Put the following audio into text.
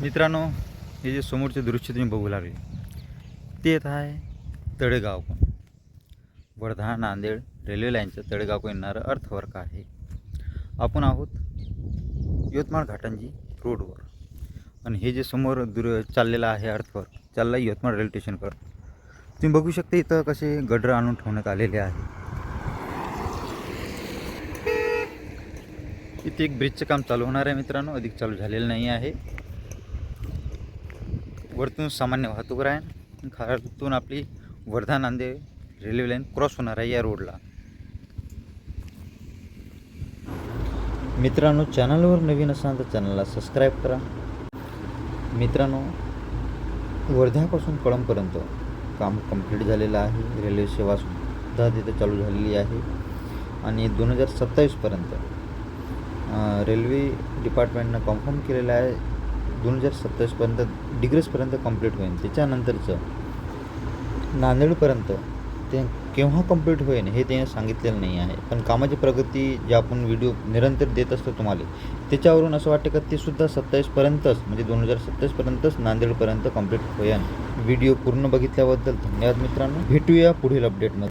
मित्रांनो हे जे समोरचे दृश्य तुम्ही बघू लागले ते येत आहे तळेगाव वर्धा नांदेड रेल्वे लाईनचं तळेगाव येणारं अर्थवर्क आहे? आपण आहोत यवतमाळ घाटांजी रोडवर. आणि हे जे समोर दुर चाललेलं आहे अर्थवर्क चाललं आहे यवतमाळ रेल्वे स्टेशनवर तुम्ही बघू शकता इथं कसे गडर आणून ठेवण्यात आलेले आहे. इथे एक ब्रिजचं काम चालू होणार आहे मित्रांनो अधिक चालू झालेलं नाही आहे. वरतून सामान्य वाहतूक आहे खालतून आपली Wardha Nanded railway line cross होणार आहे या रोडला मित्रांनो चॅनलवर नवीन असाल तर चॅनलला सबस्क्राईब करा. मित्रांनो वर्ध्यापासून कळंबपर्यंत काम कंप्लीट झालेलं आहे. रेल्वे सेवासुद्धा तिथे चालू झालेली आहे. आणि दोन हजार सत्तावीसपर्यंत रेल्वे डिपार्टमेंटनं कन्फर्म केलेलं आहे दोन हजार सत्तावीसपर्यंत डिग्रजपर्यंत कंप्लीट होईल त्याच्यानंतरचं नांदेडपर्यंत ते केव्हा कंप्लीट होईल हे त्याने सांगितलेलं नाही आहे. पण कामाची प्रगती जे आपण व्हिडिओ निरंतर देत असतो तुम्हाला त्याच्यावरून असं वाटतं का ते सुद्धा सत्तावीसपर्यंतच म्हणजे दोन हजार सत्तावीसपर्यंतच नांदेडपर्यंत कंप्लीट होईल व्हिडिओ पूर्ण बघितल्याबद्दल धन्यवाद मित्रांनो. भेटूया पुढील अपडेटमध्ये